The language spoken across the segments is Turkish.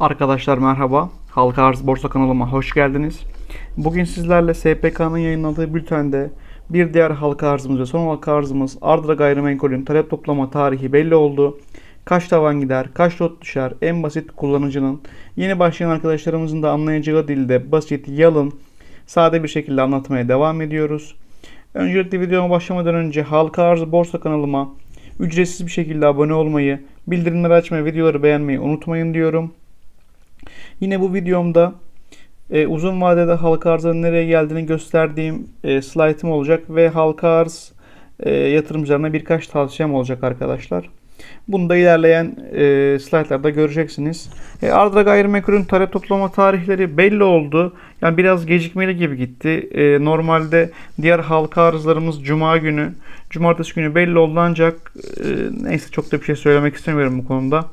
Arkadaşlar merhaba. Halka Arz Borsa kanalıma hoş geldiniz. Bugün sizlerle SPK'nın yayınladığı bültende bir diğer halka arzımız ve son halka arzımız Ardıra Gayrimenkul'ün talep toplama tarihi belli oldu. Kaç tavan gider, kaç lot düşer, en basit kullanıcının, yeni başlayan arkadaşlarımızın da anlayacağı dilde basit, yalın, sade bir şekilde anlatmaya devam ediyoruz. Öncelikle videoma başlamadan önce Halka Arz Borsa kanalıma ücretsiz bir şekilde abone olmayı, bildirimleri açmayı, videoları beğenmeyi unutmayın diyorum. Yine bu videomda e, uzun vadede halka arzının nereye geldiğini gösterdiğim e, slaytım olacak ve halka arz e, yatırımcılarına birkaç tavsiyem olacak arkadaşlar. Bunu da ilerleyen e, slaytlarda göreceksiniz. E, Ardıra Gayrimenkul'ün talep toplama tarihleri belli oldu. Yani biraz gecikmeli gibi gitti. E, normalde diğer halka arzlarımız Cuma günü, Cumartesi günü belli oldu ancak e, neyse çok da bir şey söylemek istemiyorum bu konuda.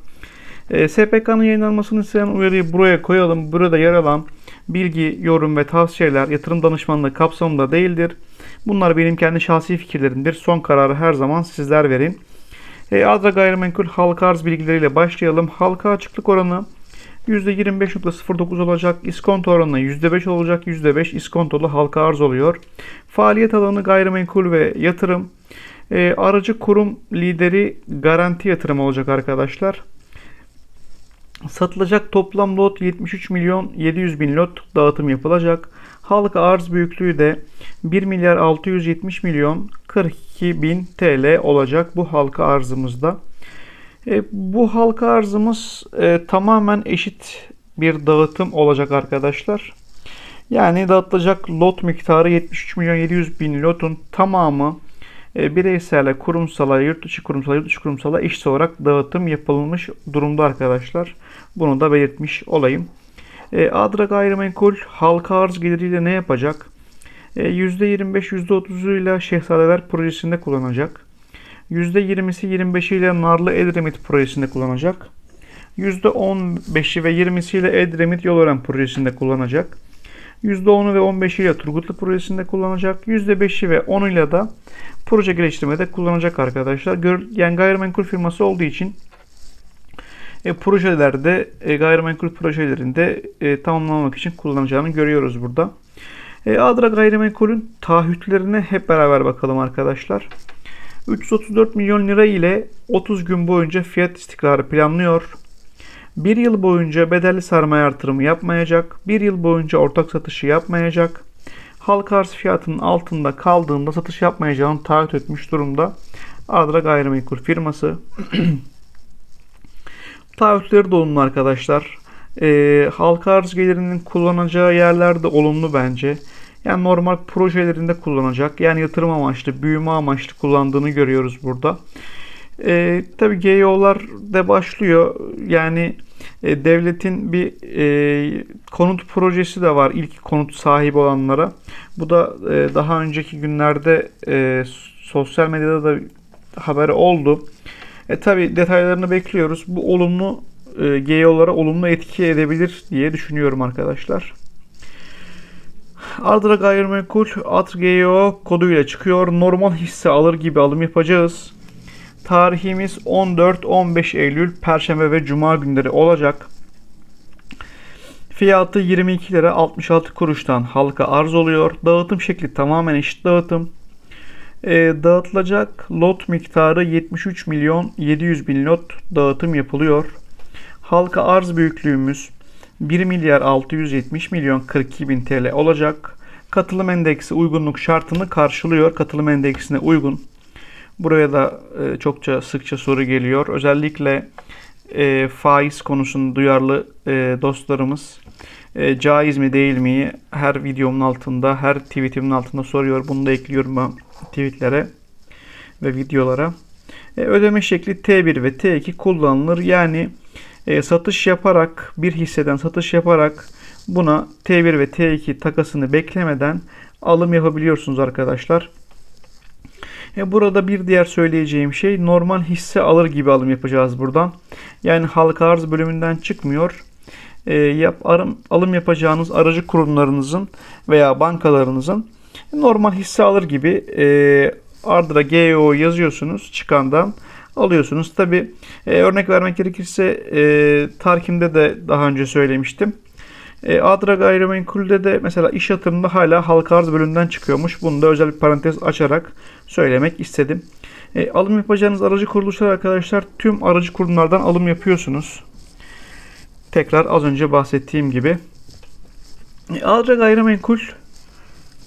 E, SPK'nın yayınlanmasını isteyen uyarıyı buraya koyalım. Burada yer alan bilgi, yorum ve tavsiyeler yatırım danışmanlığı kapsamında değildir. Bunlar benim kendi şahsi fikirlerimdir. Son kararı her zaman sizler verin. E, Adra Gayrimenkul halka arz bilgileriyle başlayalım. Halka açıklık oranı %25.09 olacak. İskonto oranı %5 olacak. %5 iskontolu halka arz oluyor. Faaliyet alanı gayrimenkul ve yatırım. E, aracı kurum lideri garanti yatırım olacak arkadaşlar. Satılacak toplam lot 73 milyon 700 bin lot dağıtım yapılacak. Halka arz büyüklüğü de 1 milyar 670 milyon 42 bin TL olacak bu halka arzımızda. E, bu halka arzımız e, tamamen eşit bir dağıtım olacak arkadaşlar. Yani dağıtılacak lot miktarı 73 milyon 700 bin lotun tamamı e, bireysele, kurumsala, yurt dışı kurumsala, yurt dışı kurumsala eşit olarak dağıtım yapılmış durumda arkadaşlar. Bunu da belirtmiş olayım. E, Adra Gayrimenkul halka arz geliriyle ne yapacak? E, %25, %30'uyla Şehzadeler projesinde kullanacak. %20'si 25'i ile Narlı Edremit projesinde kullanacak. %15'i ve 20'si ile Edremit Yolören projesinde kullanacak. %10'u ve 15'i ile Turgutlu projesinde kullanacak. %5'i ve 10'uyla da proje geliştirmede kullanacak arkadaşlar. Yani gayrimenkul firması olduğu için e, projelerde e, gayrimenkul projelerinde e, tamamlamak için kullanacağını görüyoruz burada. E, Adra Gayrimenkul'ün taahhütlerine hep beraber bakalım arkadaşlar. 334 milyon lira ile 30 gün boyunca fiyat istikrarı planlıyor. Bir yıl boyunca bedelli sermaye artırımı yapmayacak. Bir yıl boyunca ortak satışı yapmayacak. Halka arz fiyatının altında kaldığında satış yapmayacağını taahhüt etmiş durumda. Adra Gayrimenkul firması. Taahhütleri de olumlu arkadaşlar. E, halka arz gelirinin kullanacağı yerler de olumlu bence. Yani normal projelerinde kullanacak. Yani yatırım amaçlı, büyüme amaçlı kullandığını görüyoruz burada. E, tabii GEO'lar da başlıyor. Yani e, devletin bir e, konut projesi de var ilk konut sahibi olanlara. Bu da e, daha önceki günlerde e, sosyal medyada da haber oldu. E tabi detaylarını bekliyoruz. Bu olumlu e, GEO'lara olumlu etki edebilir diye düşünüyorum arkadaşlar. Ardıra Gayrimenkul ATRGEO koduyla çıkıyor. Normal hisse alır gibi alım yapacağız. Tarihimiz 14-15 Eylül Perşembe ve Cuma günleri olacak. Fiyatı 22 lira 66 kuruştan halka arz oluyor. Dağıtım şekli tamamen eşit dağıtım. E, dağıtılacak lot miktarı 73 milyon 700 bin lot dağıtım yapılıyor. Halka arz büyüklüğümüz 1 milyar 670 milyon 42 bin TL olacak. Katılım endeksi uygunluk şartını karşılıyor. Katılım endeksine uygun. Buraya da e, çokça sıkça soru geliyor. Özellikle e, faiz konusunda duyarlı e, dostlarımız e, caiz mi değil mi her videomun altında, her tweetimin altında soruyor. Bunu da ekliyorum ben tweetlere ve videolara. E, ödeme şekli T1 ve T2 kullanılır. Yani e, satış yaparak bir hisseden satış yaparak buna T1 ve T2 takasını beklemeden alım yapabiliyorsunuz arkadaşlar. E, burada bir diğer söyleyeceğim şey normal hisse alır gibi alım yapacağız buradan. Yani halka arz bölümünden çıkmıyor. E, yap, alım yapacağınız aracı kurumlarınızın veya bankalarınızın normal hisse alır gibi e, Ardıra GEO yazıyorsunuz çıkandan alıyorsunuz. Tabi örnek vermek gerekirse e, Tarkim'de de daha önce söylemiştim. E, Adra Gayrimenkul'de de mesela iş yatırımında hala halka arz bölümünden çıkıyormuş. Bunu da özel bir parantez açarak söylemek istedim. E, alım yapacağınız aracı kuruluşlar arkadaşlar tüm aracı kurumlardan alım yapıyorsunuz. Tekrar az önce bahsettiğim gibi. E, Adra Gayrimenkul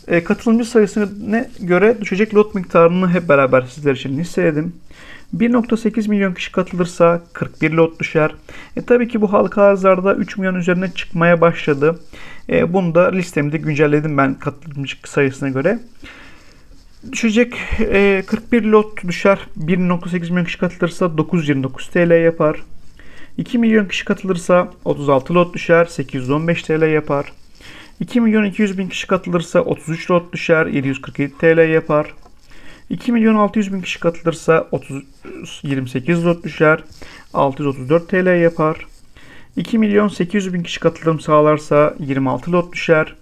e, katılımcı sayısına göre düşecek lot miktarını hep beraber sizler için listeledim. 1.8 milyon kişi katılırsa 41 lot düşer. E, tabii ki bu halka arzlarda 3 milyon üzerine çıkmaya başladı. E, bunu da listemde güncelledim ben katılımcı sayısına göre. Düşecek e, 41 lot düşer. 1.8 milyon kişi katılırsa 929 TL yapar. 2 milyon kişi katılırsa 36 lot düşer. 815 TL yapar. 2 milyon 200 bin kişi katılırsa 33 lot düşer. 747 TL yapar. 2 milyon 600 bin kişi katılırsa 30, 28 lot düşer. 634 TL yapar. 2 milyon 800 bin kişi katılım sağlarsa 26 lot düşer.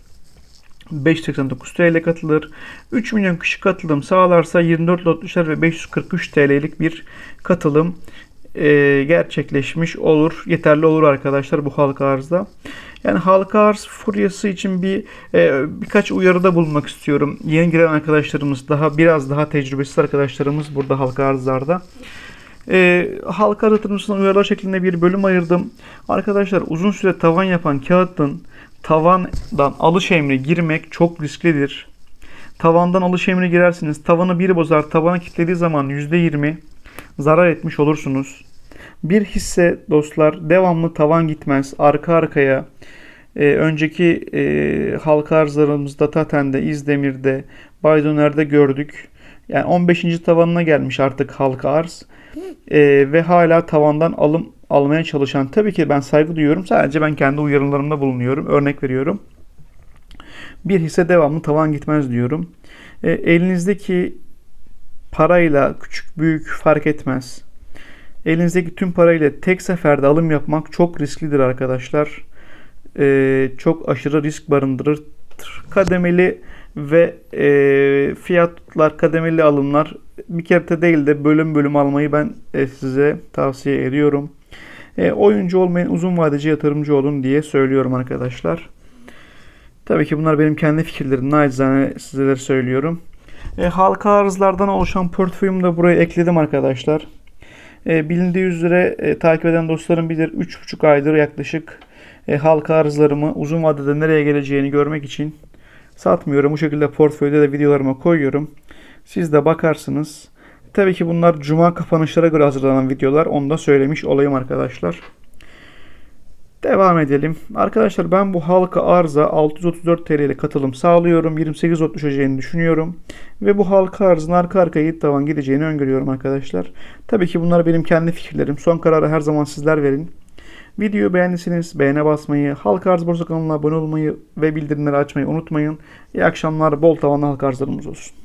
589 TL katılır. 3 milyon kişi katılım sağlarsa 24 lot düşer ve 543 TL'lik bir katılım e, gerçekleşmiş olur. Yeterli olur arkadaşlar bu halka arzda. Yani halka arz furyası için bir e, birkaç uyarıda bulunmak istiyorum. Yeni giren arkadaşlarımız daha biraz daha tecrübesiz arkadaşlarımız burada halka arzlarda. E, halka arz yatırımcısına uyarılar şeklinde bir bölüm ayırdım. Arkadaşlar uzun süre tavan yapan kağıtın tavandan alış emri girmek çok risklidir. Tavandan alış emri girersiniz. Tavanı bir bozar. Tavana kilitlediği zaman %20 zarar etmiş olursunuz. Bir hisse dostlar devamlı tavan gitmez. Arka arkaya e, önceki e, halka arzlarımızda Taten'de, İzdemir'de, Baydoner'de gördük. Yani 15. tavanına gelmiş artık halka arz. E, ve hala tavandan alım almaya çalışan tabii ki ben saygı duyuyorum. Sadece ben kendi uyarılarımda bulunuyorum. Örnek veriyorum. Bir hisse devamlı tavan gitmez diyorum. E, elinizdeki parayla küçük büyük fark etmez. Elinizdeki tüm parayla tek seferde alım yapmak çok risklidir arkadaşlar. Ee, çok aşırı risk barındırır. Kademeli ve e, fiyatlar kademeli alımlar bir kere değil de bölüm bölüm almayı ben e, size tavsiye ediyorum. E, oyuncu olmayın uzun vadeci yatırımcı olun diye söylüyorum arkadaşlar. Tabii ki bunlar benim kendi fikirlerim. Nacizane sizlere söylüyorum. E, halka arzlardan oluşan portföyümü de buraya ekledim arkadaşlar. E, bilindiği üzere e, takip eden dostlarım bilir 3,5 aydır yaklaşık e, halka arzlarımı uzun vadede nereye geleceğini görmek için satmıyorum. Bu şekilde portföyde de videolarıma koyuyorum. Siz de bakarsınız. Tabii ki bunlar cuma kapanışlara göre hazırlanan videolar. Onu da söylemiş olayım arkadaşlar. Devam edelim. Arkadaşlar ben bu halka arza 634 TL ile katılım sağlıyorum. 28 lot düşeceğini düşünüyorum. Ve bu halka arzın arka arkaya 7 tavan gideceğini öngörüyorum arkadaşlar. Tabii ki bunlar benim kendi fikirlerim. Son kararı her zaman sizler verin. Videoyu beğendiyseniz beğene basmayı, Halka Arz Borsa kanalına abone olmayı ve bildirimleri açmayı unutmayın. İyi akşamlar, bol tavanlı halka arzlarımız olsun.